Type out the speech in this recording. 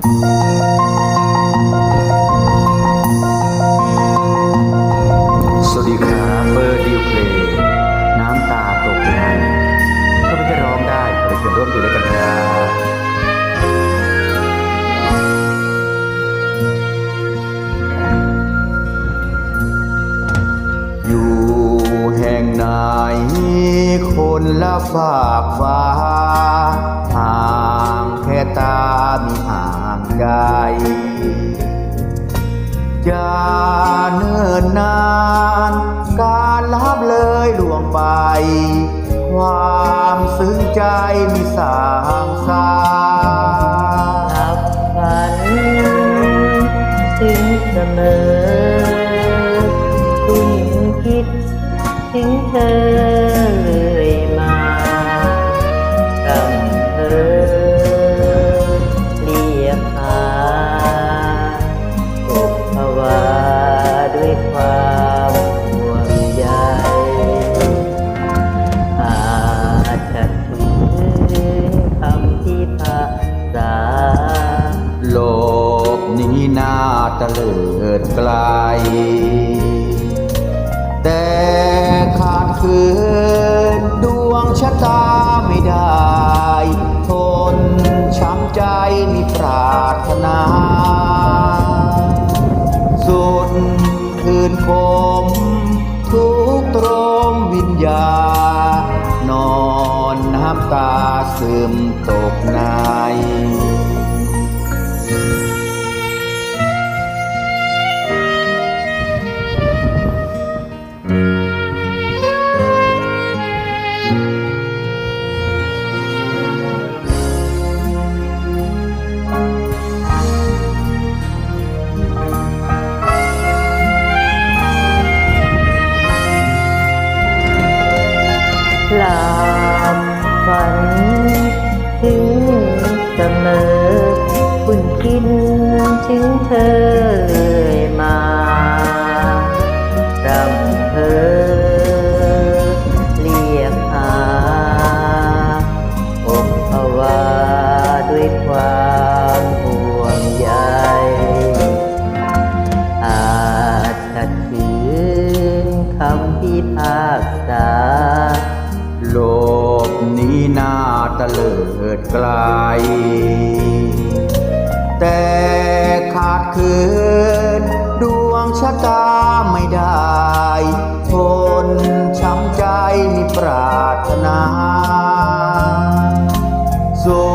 สวัสดีครับเบอร์ดิวเพลงน้ำตาตกในถ้าไม่จะร้องได้เราจะร่วมอยู่ด้วยกันครับอยู่แห่งไหนคนละฝากฟ้าห่างแค่ตามีห่า งใจอย่าเนิ่นนาน การลับเลยล่วงไป ความซึ้งใจมีสางสาขับฝันถึงเสมอคุณคิดถึงเธอ ตะเลิดไกล แต่ขาดคืนดวงชะตาไม่ได้ ทนช้ำใจมีปรารถนา สุดคืนคมทุกตรมวิญญาณนอนน้ำตาซึมตกใน หลับฝัน ถึงเสมอ คุณคิดถึงเธอเลยมารำเธอเรียกหาอบภาวาด้วยความ ตะเลิดไกล แต่ขาดคืน ดวงชะตาไม่ได้ทนช้ำใจมีปรารถนา สู